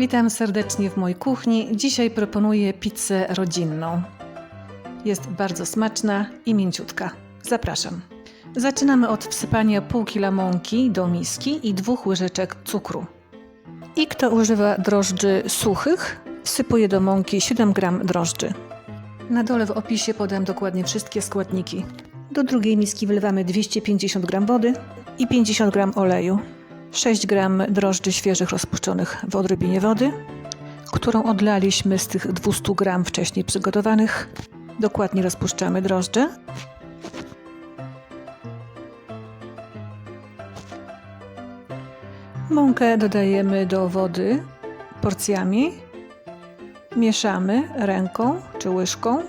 Witam serdecznie w mojej kuchni. Dzisiaj proponuję pizzę rodzinną. Jest bardzo smaczna i mięciutka. Zapraszam. Zaczynamy od wsypania pół kila mąki do miski i dwóch łyżeczek cukru. I kto używa drożdży suchych, wsypuje do mąki 7 gram drożdży. Na dole w opisie podam dokładnie wszystkie składniki. Do drugiej miski wlewamy 250 g wody i 50 g oleju. 6 gram drożdży świeżych rozpuszczonych w odrobinie wody, którą odlaliśmy z tych 200 gram wcześniej przygotowanych. Dokładnie rozpuszczamy drożdże. Mąkę dodajemy do wody porcjami. Mieszamy ręką czy łyżką.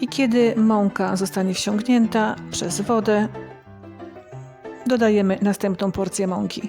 I kiedy mąka zostanie wsiągnięta przez wodę, dodajemy następną porcję mąki.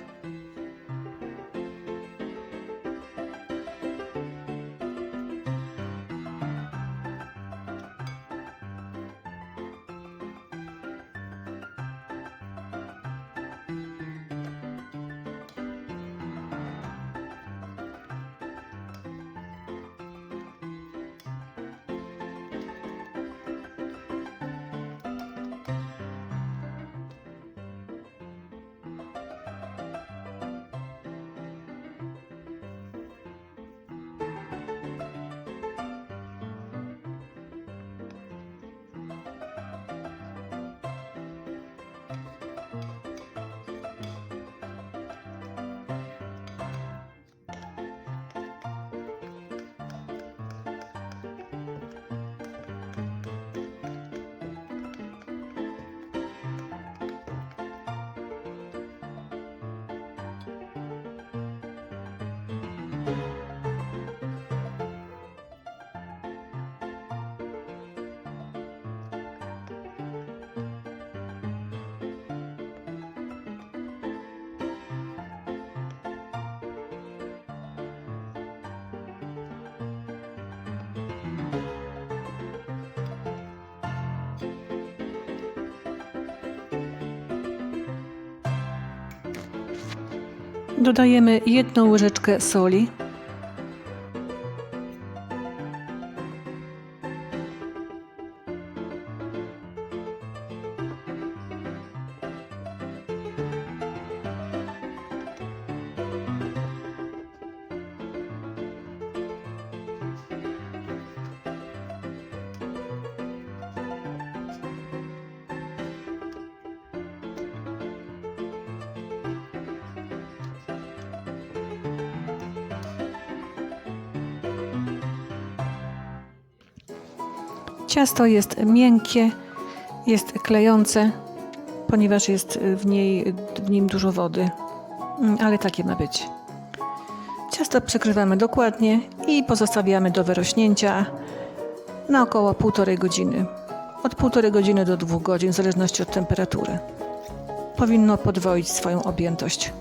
Dodajemy jedną łyżeczkę soli. Ciasto jest miękkie, jest klejące, ponieważ jest w, niej, w nim dużo wody, Mm, ale takie ma być. Ciasto przekrywamy dokładnie i pozostawiamy do wyrośnięcia na około półtorej godziny. Od półtorej godziny do dwóch godzin, w zależności od temperatury. Powinno podwoić swoją objętość.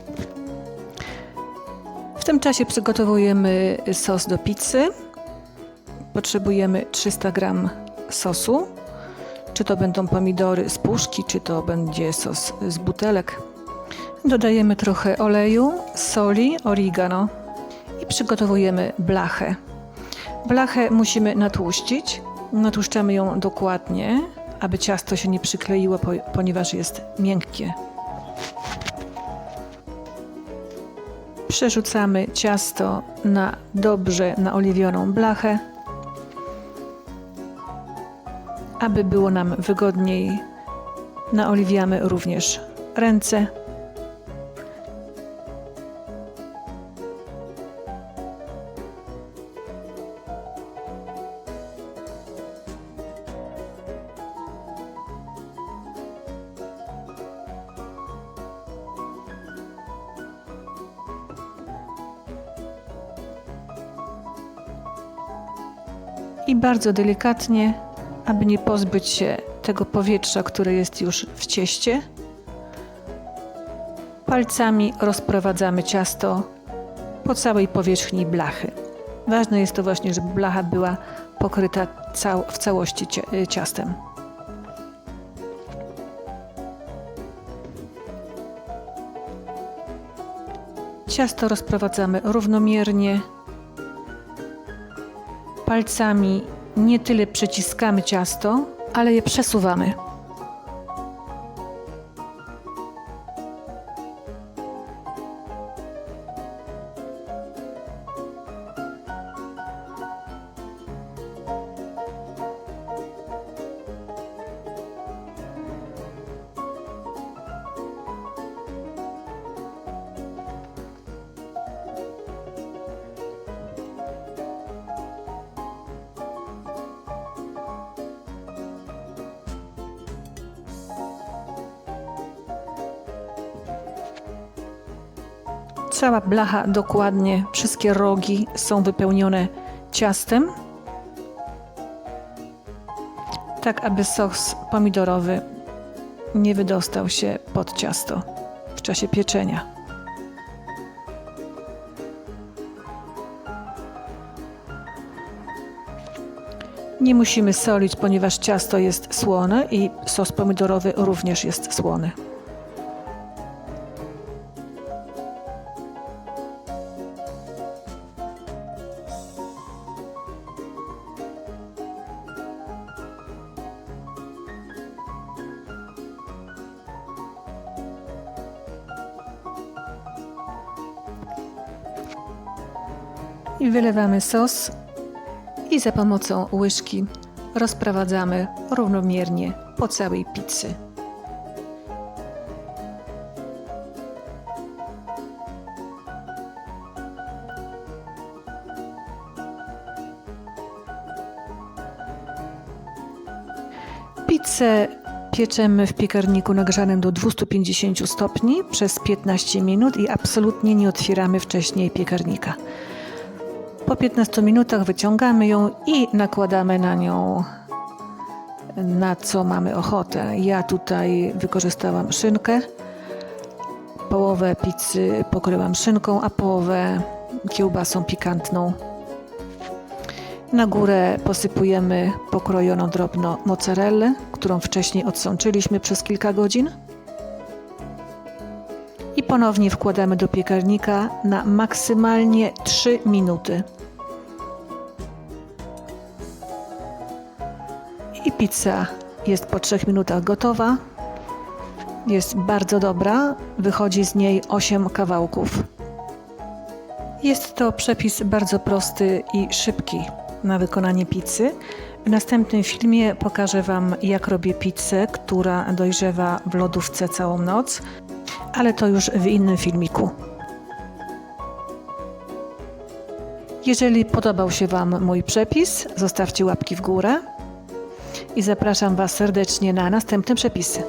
W tym czasie przygotowujemy sos do pizzy. Potrzebujemy 300 gram sosu. Czy to będą pomidory z puszki, czy to będzie sos z butelek. Dodajemy trochę oleju, soli, oregano i przygotowujemy blachę. Blachę musimy natłuścić. Natłuszczamy ją dokładnie, aby ciasto się nie przykleiło, po- ponieważ jest miękkie. Przerzucamy ciasto na dobrze naoliwioną blachę. Aby było nam wygodniej, naoliwiamy również ręce. I bardzo delikatnie, aby nie pozbyć się tego powietrza, które jest już w cieście, palcami rozprowadzamy ciasto po całej powierzchni blachy. Ważne jest to właśnie, żeby blacha była pokryta cał w całości cie- ciastem. Ciasto rozprowadzamy równomiernie. Palcami nie tyle przyciskamy ciasto, ale je przesuwamy. Cała blacha dokładnie, wszystkie rogi są wypełnione ciastem, tak aby sos pomidorowy nie wydostał się pod ciasto w czasie pieczenia. Nie musimy solić, ponieważ ciasto jest słone i sos pomidorowy również jest słony. I wylewamy sos i za pomocą łyżki rozprowadzamy równomiernie po całej pizzy. Pizzę pieczemy w piekarniku nagrzanym do 250 stopni przez 15 minut i absolutnie nie otwieramy wcześniej piekarnika. Po 15 minutach wyciągamy ją i nakładamy na nią na co mamy ochotę. Ja tutaj wykorzystałam szynkę. Połowę pizzy pokryłam szynką, a połowę kiełbasą pikantną. Na górę posypujemy pokrojoną drobno mozzarellę, którą wcześniej odsączyliśmy przez kilka godzin. I ponownie wkładamy do piekarnika na maksymalnie 3 minuty. Pizza jest po 3 minutach gotowa. Jest bardzo dobra, wychodzi z niej 8 kawałków. Jest to przepis bardzo prosty i szybki na wykonanie pizzy. W następnym filmie pokażę Wam, jak robię pizzę, która dojrzewa w lodówce całą noc, ale to już w innym filmiku. Jeżeli podobał się Wam mój przepis, zostawcie łapki w górę i zapraszam Was serdecznie na następne przepisy.